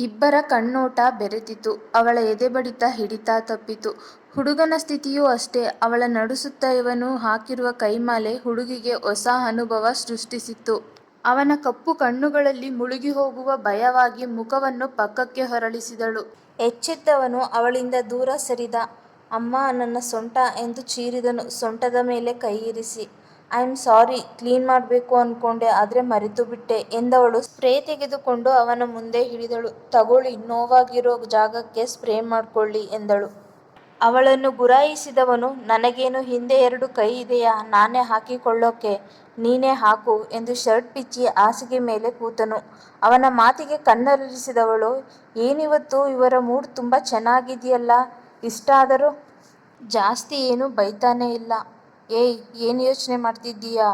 ಇಬ್ಬರ ಕಣ್ಣೋಟ ಬೆರೆತಿತು. ಅವಳ ಎದೆಬಡಿತ ಹಿಡಿತ ತಪ್ಪಿತು. ಹುಡುಗನ ಸ್ಥಿತಿಯೂ ಅಷ್ಟೇ. ಅವಳ ನಡುಸುತ್ತ ಇವನು ಹಾಕಿರುವ ಕೈಮಾಲೆ ಹುಡುಗಿಗೆ ಹೊಸ ಅನುಭವ ಸೃಷ್ಟಿಸಿತ್ತು. ಅವನ ಕಪ್ಪು ಕಣ್ಣುಗಳಲ್ಲಿ ಮುಳುಗಿ ಹೋಗುವ ಭಯವಾಗಿ ಮುಖವನ್ನು ಪಕ್ಕಕ್ಕೆ ಹೊರಳಿಸಿದಳು. ಎಚ್ಚೆತ್ತವನು ಅವಳಿಂದ ದೂರ ಸರಿದ. ಅಮ್ಮ, ನನ್ನ ಸೊಂಟ ಎಂದು ಚೀರಿದನು ಸೊಂಟದ ಮೇಲೆ ಕೈಯಿರಿಸಿ. ಐಯಾಮ್ ಸಾರಿ ಕ್ಲೀನ್ ಮಾಡಬೇಕು ಅನ್ಕೊಂಡೆ, ಆದ್ರೆ ಮರೆತುಬಿಟ್ಟೆ ಎಂದವಳು ಸ್ಪ್ರೇ ತೆಗೆದುಕೊಂಡು ಅವನ ಮುಂದೆ ಹಿಡಿದಳು. ತಗೊಳ್ಳಿ, ನೋವಾಗಿರೋ ಜಾಗಕ್ಕೆ ಸ್ಪ್ರೇ ಮಾಡ್ಕೊಳ್ಳಿ ಎಂದಳು. ಅವಳನ್ನು ಗುರಾಯಿಸಿದವನು, ನನಗೇನು ಹಿಂದೆ ಎರಡು ಕೈ ಇದೆಯಾ ನಾನೇ ಹಾಕಿಕೊಳ್ಳೋಕೆ, ನೀನೇ ಹಾಕು ಎಂದು ಶರ್ಟ್ ಬಿಚ್ಚಿ ಹಾಸಿಗೆ ಮೇಲೆ ಕೂತನು. ಅವನ ಮಾತಿಗೆ ಕಣ್ಣರಿಸಿದವಳು ಏನಿವತ್ತು ಇವರ ಮೂಡ್ ತುಂಬಾ ಚೆನ್ನಾಗಿದೆಯಲ್ಲ ಇಷ್ಟಾದರೂ ಜಾಸ್ತಿ ಏನು ಬೈತಾನೇ ಇಲ್ಲ. ಏಯ್, ಏನ್ ಯೋಚನೆ ಮಾಡ್ತಿದ್ದೀಯಾ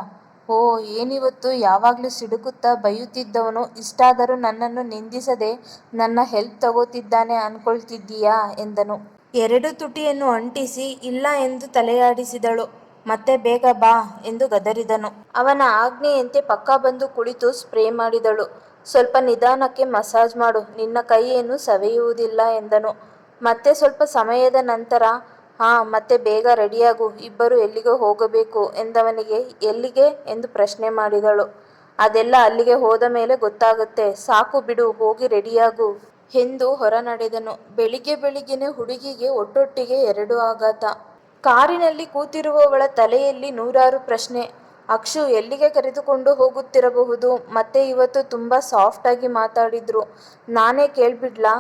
ಓ ಏನಿವತ್ತು ಯಾವಾಗಲೂ ಸಿಡುಕುತ್ತಾ ಬೈಯುತ್ತಿದ್ದವನು ಇಷ್ಟಾದರೂ ನನ್ನನ್ನು ನಿಂದಿಸದೆ ನನ್ನ ಹೆಲ್ಪ್ ತಗೋತಿದ್ದಾನೆ ಅನ್ಕೊಳ್ತಿದ್ದೀಯಾ ಎಂದನು. ಎರಡು ತುಟಿಯನ್ನು ಅಂಟಿಸಿ, ಇಲ್ಲ ಎಂದು ತಲೆಯಾಡಿಸಿದಳು. ಮತ್ತೆ ಬೇಗ ಬಾ ಎಂದು ಗದರಿದನು. ಅವನ ಆಜ್ಞೆಯಂತೆ ಪಕ್ಕ ಬಂದು ಕುಳಿತು ಸ್ಪ್ರೇ ಮಾಡಿದಳು. ಸ್ವಲ್ಪ ನಿಧಾನಕ್ಕೆ ಮಸಾಜ್ ಮಾಡು ನಿನ್ನ ಕೈಯನ್ನು ಸವೆಯುವುದಿಲ್ಲ ಎಂದನು. ಮತ್ತೆ ಸ್ವಲ್ಪ ಸಮಯದ ನಂತರ ಹಾ, ಮತ್ತೆ ಬೇಗ ರೆಡಿಯಾಗು, ಇಬ್ಬರು ಎಲ್ಲಿಗೋ ಹೋಗಬೇಕು ಎಂದವನಿಗೆ ಎಲ್ಲಿಗೆ ಎಂದು ಪ್ರಶ್ನೆ ಮಾಡಿದಳು. ಅದೆಲ್ಲ ಅಲ್ಲಿಗೆ ಹೋದ ಮೇಲೆ ಗೊತ್ತಾಗುತ್ತೆ ಸಾಕು ಬಿಡು, ಹೋಗಿ ರೆಡಿಯಾಗು ಎಂದು ಹೊರನಡೆದನು. ಬೆಳಿಗ್ಗೆ ಬೆಳಿಗ್ಗೆನೇ ಹುಡುಗಿಗೆ ಒಟ್ಟೊಟ್ಟಿಗೆ ಎರಡು ಆಘಾತ. ಕಾರಿನಲ್ಲಿ ಕೂತಿರುವವಳ ತಲೆಯಲ್ಲಿ ನೂರಾರು ಪ್ರಶ್ನೆ. ಅಕ್ಷು ಎಲ್ಲಿಗೆ ಕರೆದುಕೊಂಡು ಹೋಗುತ್ತಿರಬಹುದು ಮತ್ತೆ ಇವತ್ತು ತುಂಬಾ ಸಾಫ್ಟ್ ಆಗಿ ಮಾತಾಡಿದ್ರು. ನಾನೇ ಕೇಳ್ಬಿಡ್ಲಾ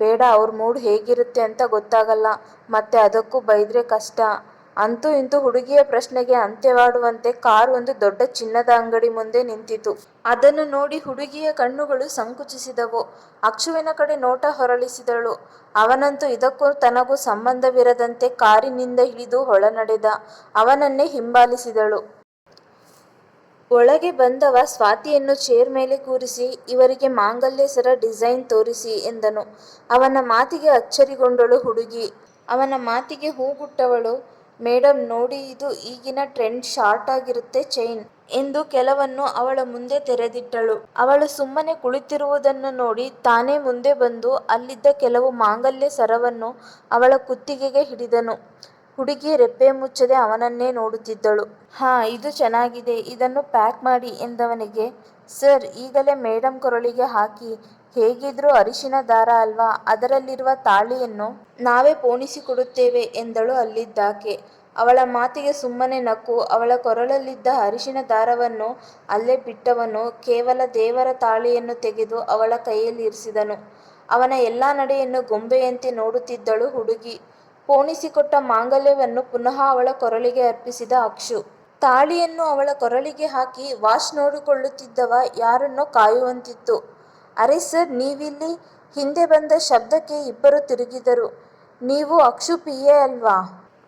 ಬೇಡ, ಅವ್ರ ಮೂಡ್ ಹೇಗಿರುತ್ತೆ ಅಂತ ಗೊತ್ತಾಗಲ್ಲ, ಮತ್ತೆ ಅದಕ್ಕೂ ಬೈದ್ರೆ ಕಷ್ಟ. ಅಂತೂ ಇಂತೂ ಹುಡುಗಿಯ ಪ್ರಶ್ನೆಗೆ ಅಂತ್ಯವಾಡುವಂತೆ ಕಾರ್ ಒಂದು ದೊಡ್ಡ ಚಿನ್ನದ ಅಂಗಡಿ ಮುಂದೆ ನಿಂತಿತು. ಅದನ್ನು ನೋಡಿ ಹುಡುಗಿಯ ಕಣ್ಣುಗಳು ಸಂಕುಚಿಸಿದವು. ಅಕ್ಷುವಿನ ಕಡೆ ನೋಟ ಹೊರಳಿಸಿದಳು. ಅವನಂತೂ ಇದಕ್ಕೂ ತನಗೂ ಸಂಬಂಧವಿರದಂತೆ ಕಾರಿನಿಂದ ಇಳಿದು ಒಳನಡೆದ. ಅವನನ್ನೇ ಹಿಂಬಾಲಿಸಿದಳು. ಒಳಗೆ ಬಂದವ ಸ್ವಾತಿಯನ್ನು ಚೇರ್ ಮೇಲೆ ಕೂರಿಸಿ, ಇವರಿಗೆ ಮಾಂಗಲ್ಯ ಸರ ಡಿಸೈನ್ ತೋರಿಸಿ ಎಂದನು. ಅವನ ಮಾತಿಗೆ ಅಚ್ಚರಿಗೊಂಡಳು ಹುಡುಗಿ. ಅವನ ಮಾತಿಗೆ ಹೂಗುಟ್ಟವಳು, ಮೇಡಂ, ನೋಡಿ, ಇದು ಈಗಿನ ಟ್ರೆಂಡ್ ಶಾರ್ಟ್ ಆಗಿರುತ್ತೆ ಚೈನ್ ಎಂದು ಕೆಲವನ್ನು ಅವಳ ಮುಂದೆ ತೆರೆದಿಟ್ಟಳು. ಅವಳು ಸುಮ್ಮನೆ ಕುಳಿತಿರುವುದನ್ನು ನೋಡಿ ತಾನೇ ಮುಂದೆ ಬಂದು ಅಲ್ಲಿದ್ದ ಕೆಲವು ಮಾಂಗಲ್ಯ ಸರವನ್ನು ಅವಳ ಕುತ್ತಿಗೆಗೆ ಹಿಡಿದನು. ಹುಡುಗಿ ರೆಪ್ಪೆ ಮುಚ್ಚದೆ ಅವನನ್ನೇ ನೋಡುತ್ತಿದ್ದಳು. ಹಾ, ಇದು ಚೆನ್ನಾಗಿದೆ, ಇದನ್ನು ಪ್ಯಾಕ್ ಮಾಡಿ ಎಂದವನಿಗೆ, ಸರ್, ಈಗಲೇ ಮೇಡಂ ಕೊರಳಿಗೆ ಹಾಕಿ, ಹೇಗಿದ್ರೂ ಅರಿಶಿನ ದಾರ ಅಲ್ವಾ, ಅದರಲ್ಲಿರುವ ತಾಳಿಯನ್ನು ನಾವೇ ಪೋಣಿಸಿಕೊಡುತ್ತೇವೆ ಎಂದಳು ಅಲ್ಲಿದ್ದಾಕೆ. ಅವಳ ಮಾತಿಗೆ ಸುಮ್ಮನೆ ನಕ್ಕು, ಅವಳ ಕೊರಳಲ್ಲಿದ್ದ ಅರಿಶಿನ ದಾರವನ್ನು ಅಲ್ಲೇ ಬಿಟ್ಟವನು, ಕೇವಲ ದೇವರ ತಾಳಿಯನ್ನು ತೆಗೆದು ಅವಳ ಕೈಯಲ್ಲಿರಿಸಿದನು. ಅವನ ಎಲ್ಲಾ ನಡೆಯನ್ನು ಗೊಂಬೆಯಂತೆ ನೋಡುತ್ತಿದ್ದಳು ಹುಡುಗಿ. ಪೋಣಿಸಿಕೊಟ್ಟ ಮಾಂಗಲ್ಯವನ್ನು ಪುನಃ ಅವಳ ಕೊರಳಿಗೆ ಅರ್ಪಿಸಿದ ಅಕ್ಷು. ತಾಳಿಯನ್ನು ಅವಳ ಕೊರಳಿಗೆ ಹಾಕಿ ವಾಶ್ ನೋಡಿಕೊಳ್ಳುತ್ತಿದ್ದವ ಯಾರನ್ನೋ ಕಾಯುವಂತಿತ್ತು. ಅರೆ ಸರ್, ನೀವಿಲ್ಲಿ ಹಿಂದೆ ಬಂದ ಶಬ್ದಕ್ಕೆ ಇಬ್ಬರು ತಿರುಗಿದರು. ನೀವು ಅಕ್ಷು ಪಿ ಅಲ್ವಾ.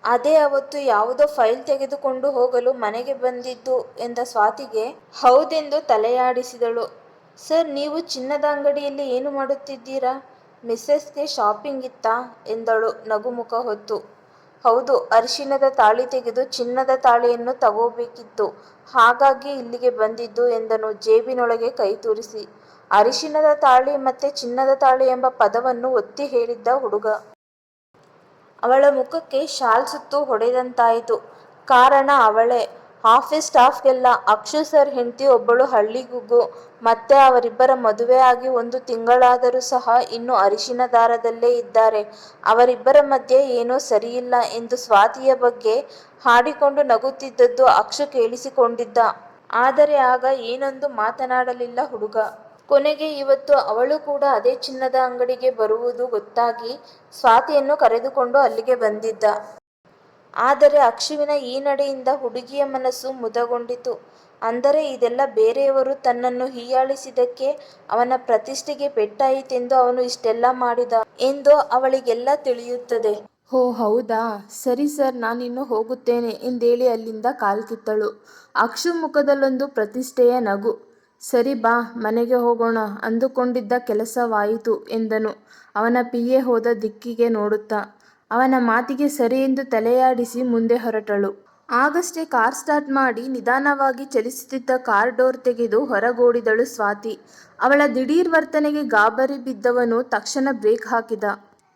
ಅದೇ ಅವತ್ತು ಯಾವುದೋ ಫೈಲ್ ತೆಗೆದುಕೊಂಡು ಹೋಗಲು ಮನೆಗೆ ಬಂದಿದ್ದು ಎಂದ ಸ್ವಾತಿಗೆ ಹೌದೆಂದು ತಲೆಯಾಡಿಸಿದಳು. ಸರ್, ನೀವು ಚಿನ್ನದ ಅಂಗಡಿಯಲ್ಲಿ ಏನು ಮಾಡುತ್ತಿದ್ದೀರಾ ಮಿಸೆಸ್ಗೆ ಶಾಪಿಂಗ್ ಇತ್ತಾ ಎಂದಳು ನಗುಮುಖ ಹೊತ್ತು. ಹೌದು ಅರಿಶಿನದ ತಾಳಿ ತೆಗೆದು ಚಿನ್ನದ ತಾಳಿಯನ್ನು ತಗೋಬೇಕಿತ್ತು ಹಾಗಾಗಿ ಇಲ್ಲಿಗೆ ಬಂದಿದ್ದು ಎಂದನು ಜೇಬಿನೊಳಗೆ ಕೈ ತೂರಿಸಿ. ಅರಿಶಿನದ ತಾಳಿ ಮತ್ತೆ ಚಿನ್ನದ ತಾಳಿ ಎಂಬ ಪದವನ್ನು ಒತ್ತಿ ಹೇಳಿದ್ದ ಹುಡುಗ. ಅವಳ ಮುಖಕ್ಕೆ ಶಾಲ್ ಸುತ್ತು ಹೊಡೆದಂತಾಯಿತು. ಕಾರಣ ಅವಳೇ. ಆಫೀಸ್ ಸ್ಟಾಫ್ಗೆಲ್ಲ ಅಕ್ಷು ಸರ್, ಹೆಂಡತಿ ಒಬ್ಬಳು ಹಳ್ಳಿಗೂಗು, ಮತ್ತೆ ಅವರಿಬ್ಬರ ಮದುವೆ ಆಗಿ ಒಂದು ತಿಂಗಳಾದರೂ ಸಹ ಇನ್ನೂ ಅರಿಶಿನ ದಾರದಲ್ಲೇ ಇದ್ದಾರೆ ಅವರಿಬ್ಬರ ಮಧ್ಯೆ ಏನೋ ಸರಿಯಿಲ್ಲ ಎಂದು ಸ್ವಾತಿಯ ಬಗ್ಗೆ ಹಾಡಿಕೊಂಡು ನಗುತ್ತಿದ್ದದ್ದು ಅಕ್ಷು ಕೇಳಿಸಿಕೊಂಡಿದ್ದ. ಆದರೆ ಆಗ ಏನೊಂದು ಮಾತನಾಡಲಿಲ್ಲ ಹುಡುಗ. ಕೊನೆಗೆ ಇವತ್ತು ಅವಳು ಕೂಡ ಅದೇ ಚಿನ್ನದ ಅಂಗಡಿಗೆ ಬರುವುದು ಗೊತ್ತಾಗಿ ಸ್ವಾತಿಯನ್ನು ಕರೆದುಕೊಂಡು ಅಲ್ಲಿಗೆ ಬಂದಿದ್ದ. ಆದರೆ ಅಕ್ಷುವಿನ ಈ ನಡೆಯಿಂದ ಹುಡುಗಿಯ ಮನಸ್ಸು ಮುದಗೊಂಡಿತು. ಅಂದರೆ ಇದೆಲ್ಲ ಬೇರೆಯವರು ತನ್ನನ್ನು ಹೀಯಾಳಿಸಿದ್ದಕ್ಕೆ ಅವನ ಪ್ರತಿಷ್ಠೆಗೆ ಪೆಟ್ಟಾಯಿತೆಂದು ಅವನು ಇಷ್ಟೆಲ್ಲ ಮಾಡಿದ ಎಂದು ಅವಳಿಗೆಲ್ಲ ತಿಳಿಯುತ್ತದೆ. ಹೋ, ಹೌದಾ ಸರಿ ಸರ್, ನಾನಿನ್ನು ಹೋಗುತ್ತೇನೆ ಎಂದೇಳಿ ಅಲ್ಲಿಂದ ಕಾಲ್ಕಿತ್ತಳು. ಅಕ್ಷು ಮುಖದಲ್ಲೊಂದು ಪ್ರತಿಷ್ಠೆಯ ನಗು. ಸರಿ ಬಾ, ಮನೆಗೆ ಹೋಗೋಣ, ಅಂದುಕೊಂಡಿದ್ದ ಕೆಲಸವಾಯಿತು ಎಂದನು ಅವನ ಪಿಯೇ ಹೋದ ದಿಕ್ಕಿಗೆ ನೋಡುತ್ತಾ. ಅವನ ಮಾತಿಗೆ ಸರಿ ಎಂದು ತಲೆಯಾಡಿಸಿ ಮುಂದೆ ಹೊರಟಳು. ಆಗಷ್ಟೇ ಕಾರ್ ಸ್ಟಾರ್ಟ್ ಮಾಡಿ ನಿಧಾನವಾಗಿ ಚಲಿಸುತ್ತಿದ್ದ ಕಾರ್ ಡೋರ್ ತೆಗೆದು ಹೊರಗೋಡಿದಳು ಸ್ವಾತಿ. ಅವಳ ದಿಢೀರ್ ವರ್ತನೆಗೆ ಗಾಬರಿ ಬಿದ್ದವನು ತಕ್ಷಣ ಬ್ರೇಕ್ ಹಾಕಿದ.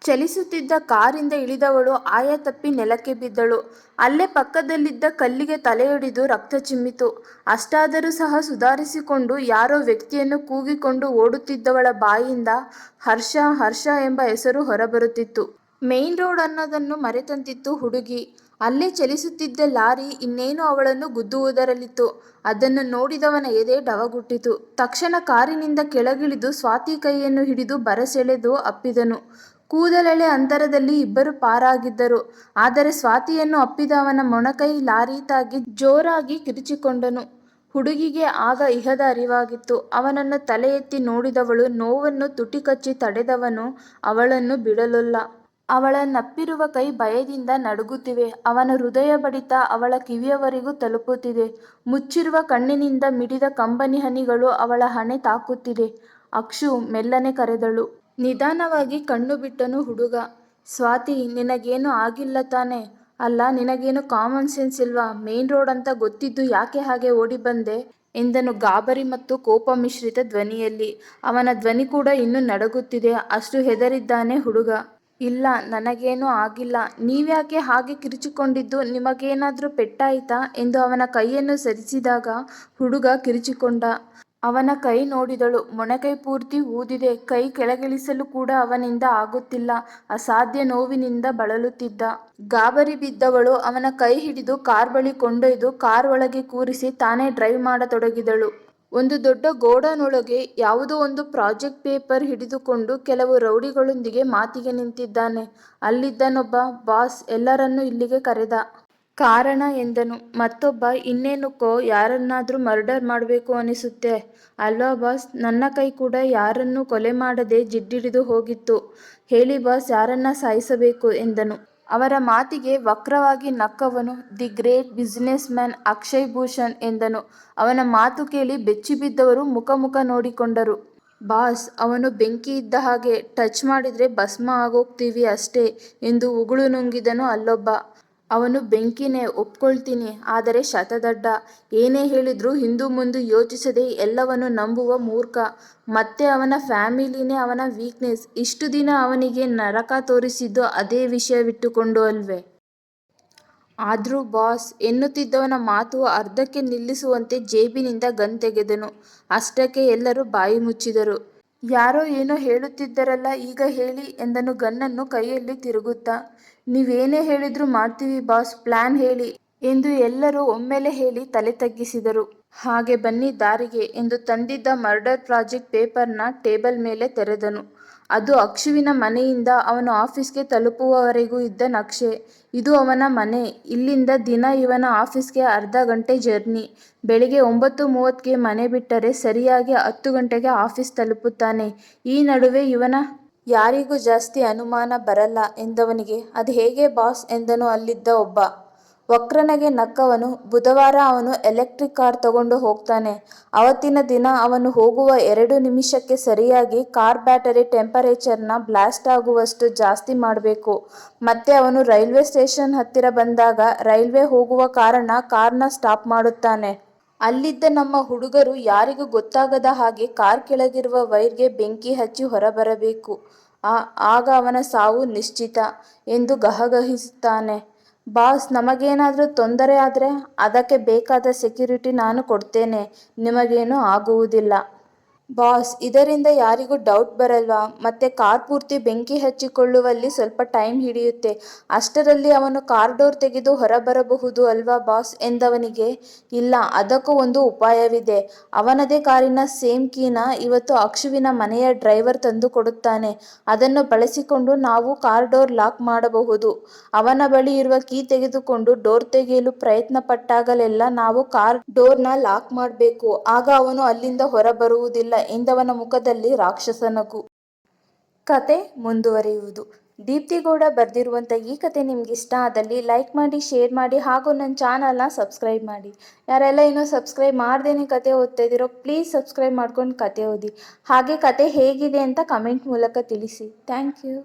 ಚಲಿಸುತ್ತಿದ್ದ ಕಾರಿಂದ ಇಳಿದವಳು ಆಯ ತಪ್ಪಿ ನೆಲಕ್ಕೆ ಬಿದ್ದಳು. ಅಲ್ಲೇ ಪಕ್ಕದಲ್ಲಿದ್ದ ಕಲ್ಲಿಗೆ ತಲೆಯೊಡೆದು ರಕ್ತ ಚಿಮ್ಮಿತು. ಅಷ್ಟಾದರೂ ಸಹ ಸುಧಾರಿಸಿಕೊಂಡು ಯಾರೋ ವ್ಯಕ್ತಿಯನ್ನು ಕೂಗಿಕೊಂಡು ಓಡುತ್ತಿದ್ದವಳ ಬಾಯಿಂದ ಹರ್ಷ ಹರ್ಷ ಎಂಬ ಹೆಸರು ಹೊರಬರುತ್ತಿತ್ತು. ಮೇನ್ ರೋಡ್ ಅನ್ನೋದನ್ನು ಮರೆತಂತಿತ್ತು ಹುಡುಗಿ. ಅಲ್ಲೇ ಚಲಿಸುತ್ತಿದ್ದ ಲಾರಿ ಇನ್ನೇನು ಅವಳನ್ನು ಗುದ್ದುವುದರಲ್ಲಿತ್ತು. ಅದನ್ನು ನೋಡಿದವನ ಎದೆ ಡವಗುಟ್ಟಿತು. ತಕ್ಷಣ ಕಾರಿನಿಂದ ಕೆಳಗಿಳಿದು ಸ್ವಾತಿ ಕೈಯನ್ನು ಹಿಡಿದು ಬರಸೆಳೆದು ಅಪ್ಪಿದನು. ಕೂದಲೆಳೆ ಅಂತರದಲ್ಲಿ ಇಬ್ಬರು ಪಾರಾಗಿದ್ದರು. ಆದರೆ ಸ್ವಾತಿಯನ್ನು ಅಪ್ಪಿದ ಅವನ ಮೊಣಕೈ ಲಾರಿ ತಾಗಿ ಜೋರಾಗಿ ಕಿರಿಚಿಕೊಂಡನು ಹುಡುಗಿಗೆ ಆಗ ಇಹದ ಅರಿವಾಗಿತ್ತು. ಅವನನ್ನು ತಲೆ ಎತ್ತಿ ನೋಡಿದವಳು ನೋವನ್ನು ತುಟಿಕಚ್ಚಿ ತಡೆದವನು ಅವಳನ್ನು ಬಿಡಲೊಲ್ಲ. ಅವಳನ್ನಪ್ಪಿರುವ ಕೈ ಭಯದಿಂದ ನಡುಗುತ್ತಿವೆ. ಅವನ ಹೃದಯ ಬಡಿತ ಅವಳ ಕಿವಿಯವರೆಗೂ ತಲುಪುತ್ತಿದೆ. ಮುಚ್ಚಿರುವ ಕಣ್ಣಿನಿಂದ ಮಿಡಿದ ಕಂಬನಿ ಹನಿಗಳು ಅವಳ ಹಣೆ ತಾಕುತ್ತಿದೆ. ಅಕ್ಷು ಮೆಲ್ಲನೆ ಕರೆದಳು. ನಿಧಾನವಾಗಿ ಕಣ್ಣು ಬಿಟ್ಟನು ಹುಡುಗ. ಸ್ವಾತಿ, ನಿನಗೇನು ಆಗಿಲ್ಲ ತಾನೆ ಅಲ್ಲ, ನಿನಗೇನು ಕಾಮನ್ ಸೆನ್ಸ್ ಇಲ್ವಾ ಮೇನ್ ರೋಡ್ ಅಂತ ಗೊತ್ತಿದ್ದು ಯಾಕೆ ಹಾಗೆ ಓಡಿ ಬಂದೆ ಎಂದನು ಗಾಬರಿ ಮತ್ತು ಕೋಪ ಮಿಶ್ರಿತ ಧ್ವನಿಯಲ್ಲಿ. ಅವನ ಧ್ವನಿ ಕೂಡ ಇನ್ನೂ ನಡಗುತ್ತಿದೆ ಅಷ್ಟು ಹೆದರಿದ್ದಾನೆ ಹುಡುಗ. ಇಲ್ಲ, ನನಗೇನೂ ಆಗಿಲ್ಲ. ನೀವ್ಯಾಕೆ ಹಾಗೆ ಕಿರುಚಿಕೊಂಡಿದ್ದು ನಿಮಗೇನಾದ್ರೂ ಪೆಟ್ಟಾಯಿತಾ ಎಂದು ಅವನ ಕೈಯನ್ನು ಸರಿಸಿದಾಗ ಹುಡುಗ ಕಿರುಚಿಕೊಂಡ. ಅವನ ಕೈ ನೋಡಿದಳು. ಮೊಣಕೈ ಪೂರ್ತಿ ಊದಿದೆ. ಕೈ ಕೆಳಗಿಳಿಸಲು ಕೂಡ ಅವನಿಂದ ಆಗುತ್ತಿಲ್ಲ. ಅಸಾಧ್ಯ ನೋವಿನಿಂದ ಬಳಲುತ್ತಿದ್ದ. ಗಾಬರಿ ಬಿದ್ದವಳು ಅವನ ಕೈ ಹಿಡಿದು ಕಾರ್ ಬಳಿ ಕೊಂಡೊಯ್ದು ಕಾರ್ ಒಳಗೆ ಕೂರಿಸಿ ತಾನೇ ಡ್ರೈವ್ ಮಾಡತೊಡಗಿದಳು. ಒಂದು ದೊಡ್ಡ ಗೋಡೌನ್ ಒಳಗೆ ಯಾವುದೋ ಒಂದು ಪ್ರಾಜೆಕ್ಟ್ ಪೇಪರ್ ಹಿಡಿದುಕೊಂಡು ಕೆಲವು ರೌಡಿಗಳೊಂದಿಗೆ ಮಾತಿಗೆ ನಿಂತಿದ್ದಾನೆ. ಅಲ್ಲಿದ್ದನೊಬ್ಬ ಬಾಸ್ ಎಲ್ಲರನ್ನೂ ಇಲ್ಲಿಗೆ ಕರೆದ. ಕಾರಣ ಎಂದನು. ಮತ್ತೊಬ್ಬ ಇನ್ನೇನಕ್ಕೋ ಯಾರನ್ನಾದರೂ ಮರ್ಡರ್ ಮಾಡಬೇಕು ಅನಿಸುತ್ತೆ ಅಲ್ವಾ ಬಾಸ್, ನನ್ನ ಕೈ ಕೂಡ ಯಾರನ್ನೂ ಕೊಲೆ ಮಾಡದೆ ಜಿಡ್ಡಿಡಿದು ಹೋಗಿತ್ತು. ಹೇಳಿ ಬಾಸ್, ಯಾರನ್ನ ಸಾಯಿಸಬೇಕು ಎಂದನು. ಅವರ ಮಾತಿಗೆ ವಕ್ರವಾಗಿ ನಕ್ಕವನು, the great businessman Akshay Bhushan ಎಂದನು. ಅವನ ಮಾತು ಕೇಳಿ ಬೆಚ್ಚಿಬಿದ್ದವರು ಮುಖ ಮುಖ ನೋಡಿಕೊಂಡರು. ಬಾಸ್, ಅವನು ಬೆಂಕಿ ಇದ್ದ ಹಾಗೆ. ಟಚ್ ಮಾಡಿದ್ರೆ ಭಸ್ಮ ಆಗೋಗ್ತೀವಿ ಅಷ್ಟೇ ಎಂದು ಉಗುಳು ನುಂಗಿದನು ಅಲ್ಲೊಬ್ಬ. ಅವನು ಬೆಂಕಿನೇ ಒಪ್ಕೊಳ್ತೀನಿ. ಆದರೆ ಶತದಡ್ಡ. ಏನೇ ಹೇಳಿದ್ರೂ ಹಿಂದು ಮುಂದೆ ಯೋಚಿಸದೆ ಎಲ್ಲವನ್ನು ನಂಬುವ ಮೂರ್ಖ. ಮತ್ತೆ ಅವನ ಫ್ಯಾಮಿಲಿನೇ ಅವನ ವೀಕ್ನೆಸ್. ಇಷ್ಟು ದಿನ ಅವನಿಗೆ ನರಕ ತೋರಿಸಿದ್ದು ಅದೇ ವಿಷಯವಿಟ್ಟುಕೊಂಡು ಅಲ್ವೇ. ಆದರೂ ಬಾಸ್, ಎನ್ನುತ್ತಿದ್ದವನ ಮಾತು ಅರ್ಧಕ್ಕೆ ನಿಲ್ಲಿಸುವಂತೆ ಜೇಬಿನಿಂದ ಗನ್ ತೆಗೆದನು. ಅಷ್ಟಕ್ಕೆ ಎಲ್ಲರೂ ಬಾಯಿ ಮುಚ್ಚಿದರು. ಯಾರೋ ಏನೋ ಹೇಳುತ್ತಿದ್ದರಲ್ಲ, ಈಗ ಹೇಳಿ ಎಂದನು ಗನ್ನನ್ನು ಕೈಯಲ್ಲಿ ತಿರುಗುತ್ತಾ. ನೀವೇನೇ ಹೇಳಿದ್ರು ಮಾಡ್ತೀವಿ, ಬಾಸ್ ಪ್ಲಾನ್ ಹೇಳಿ ಎಂದು ಎಲ್ಲರೂ ಒಮ್ಮೆಲೆ ಹೇಳಿ ತಲೆ ತಗ್ಗಿಸಿದರು. ಹಾಗೆ ಬನ್ನಿ ದಾರಿಗೆ ಎಂದು ತಂದಿದ್ದ ಮರ್ಡರ್ ಪ್ರಾಜೆಕ್ಟ್ ಪೇಪರ್ನ ಟೇಬಲ್ ಮೇಲೆ ತೆರೆದನು. ಅದು ಅಕ್ಷುವಿನ ಮನೆಯಿಂದ ಅವನು ಆಫೀಸ್ಗೆ ತಲುಪುವವರೆಗೂ ಇದ್ದ ನಕ್ಷೆ. ಇದು ಅವನ ಮನೆ. ಇಲ್ಲಿಂದ ದಿನ ಇವನ ಆಫೀಸ್ಗೆ ಅರ್ಧ ಗಂಟೆ ಜರ್ನಿ. ಬೆಳಿಗ್ಗೆ ಒಂಬತ್ತು ಮೂವತ್ತಿಗೆ ಮನೆ ಬಿಟ್ಟರೆ ಸರಿಯಾಗಿ ಹತ್ತು ಗಂಟೆಗೆ ಆಫೀಸ್ ತಲುಪುತ್ತಾನೆ. ಈ ನಡುವೆ ಇವನ ಯಾರಿಗೂ ಜಾಸ್ತಿ ಅನುಮಾನ ಬರಲ್ಲ ಎಂದವನಿಗೆ, ಅದು ಹೇಗೆ ಬಾಸ್ ಎಂದನು ಅಲ್ಲಿದ್ದ ಒಬ್ಬ. ವಕ್ರನಗೆ ನಕ್ಕವನು, ಬುಧವಾರ ಅವನು ಎಲೆಕ್ಟ್ರಿಕ್ ಕಾರ್ ತಗೊಂಡು ಹೋಗ್ತಾನೆ. ಅವತ್ತಿನ ದಿನ ಅವನು ಹೋಗುವ ಎರಡು ನಿಮಿಷಕ್ಕೆ ಸರಿಯಾಗಿ ಕಾರ್ ಬ್ಯಾಟರಿ ಟೆಂಪರೇಚರ್ನ ಬ್ಲಾಸ್ಟ್ ಆಗುವಷ್ಟು ಜಾಸ್ತಿ ಮಾಡಬೇಕು ಮತ್ತೆ ಅವನು ರೈಲ್ವೆ ಸ್ಟೇಷನ್ ಹತ್ತಿರ ಬಂದಾಗ ರೈಲ್ವೆ ಹೋಗುವ ಕಾರಣ ಕಾರ್ನ ಸ್ಟಾಪ್ ಮಾಡುತ್ತಾನೆ. ಅಲ್ಲಿದ್ದ ನಮ್ಮ ಹುಡುಗರು ಯಾರಿಗೂ ಗೊತ್ತಾಗದ ಹಾಗೆ ಕಾರ್ ಕೆಳಗಿರುವ ವೈರ್ಗೆ ಬೆಂಕಿ ಹಚ್ಚಿ ಹೊರಬರಬೇಕು. ಆಗ ಅವನ ಸಾವು ನಿಶ್ಚಿತ ಎಂದು ಗಹಗಹಿಸುತ್ತಾನೆ. ಬಾಸ್, ನಮಗೇನಾದರೂ ತೊಂದರೆ ಆದರೆ ಅದಕ್ಕೆ ಬೇಕಾದ ಸೆಕ್ಯೂರಿಟಿ ನಾನು ಕೊಡ್ತೇನೆ. ನಿಮಗೇನು ಆಗುವುದಿಲ್ಲ. ಬಾಸ್, ಇದರಿಂದ ಯಾರಿಗೂ ಡೌಟ್ ಬರಲ್ವಾ ಮತ್ತೆ ಕಾರ್ ಪೂರ್ತಿ ಬೆಂಕಿ ಹಚ್ಚಿಕೊಳ್ಳುವಲ್ಲಿ ಸ್ವಲ್ಪ ಟೈಮ್ ಹಿಡಿಯುತ್ತೆ. ಅಷ್ಟರಲ್ಲಿ ಅವನು ಕಾರ್ ಡೋರ್ ತೆಗೆದು ಹೊರಬರಬಹುದು ಅಲ್ವಾ ಬಾಸ್ ಎಂದವನಿಗೆ ಇಲ್ಲ, ಅದಕ್ಕೂ ಒಂದು ಉಪಾಯವಿದೆ. ಅವನದೇ ಕಾರಿನ ಸೇಮ್ ಕೀನ ಇವತ್ತು ಅಕ್ಷುವಿನ ಮನೆಯ ಡ್ರೈವರ್ ತಂದು ಕೊಡುತ್ತಾನೆ ಅದನ್ನು ಬಳಸಿಕೊಂಡು ನಾವು ಕಾರ್ ಡೋರ್ ಲಾಕ್ ಮಾಡಬಹುದು. ಅವನ ಬಳಿ ಇರುವ ಕೀ ತೆಗೆದುಕೊಂಡು ಡೋರ್ ತೆಗೆಯಲು ಪ್ರಯತ್ನ ಪಟ್ಟಾಗಲೆಲ್ಲ ನಾವು ಕಾರ್ ಡೋರ್ನ ಲಾಕ್ ಮಾಡಬೇಕು ಆಗ ಅವನು ಅಲ್ಲಿಂದ ಹೊರಬರುವುದಿಲ್ಲ ಎಂದವನ ಮುಖದಲ್ಲಿ ರಾಕ್ಷಸ ನಗು. ಕಥೆ ಮುಂದುವರಿಯುವುದು. ದೀಪ್ತಿಗೌಡ ಬರೆದಿರುವಂಥ ಈ ಈ ನಿಮ್ಗೆ ಇಷ್ಟ ಆದಲ್ಲಿ ಲೈಕ್ ಮಾಡಿ ಶೇರ್ ಮಾಡಿ ಹಾಗೂ ನನ್ನ ಚಾನಲ್ನ ಸಬ್ಸ್ಕ್ರೈಬ್ ಮಾಡಿ. ಯಾರೆಲ್ಲ ಇನ್ನೂ ಸಬ್ಸ್ಕ್ರೈಬ್ ಮಾಡ್ದೇನೆ ಕತೆ ಓದ್ತಾ ಇದ್ದೀರೋ ಪ್ಲೀಸ್ ಸಬ್ಸ್ಕ್ರೈಬ್ ಮಾಡ್ಕೊಂಡು ಕತೆ ಓದಿ. ಹಾಗೆ ಕತೆ ಹೇಗಿದೆ ಅಂತ ಕಮೆಂಟ್ ಮೂಲಕ ತಿಳಿಸಿ. Thank you.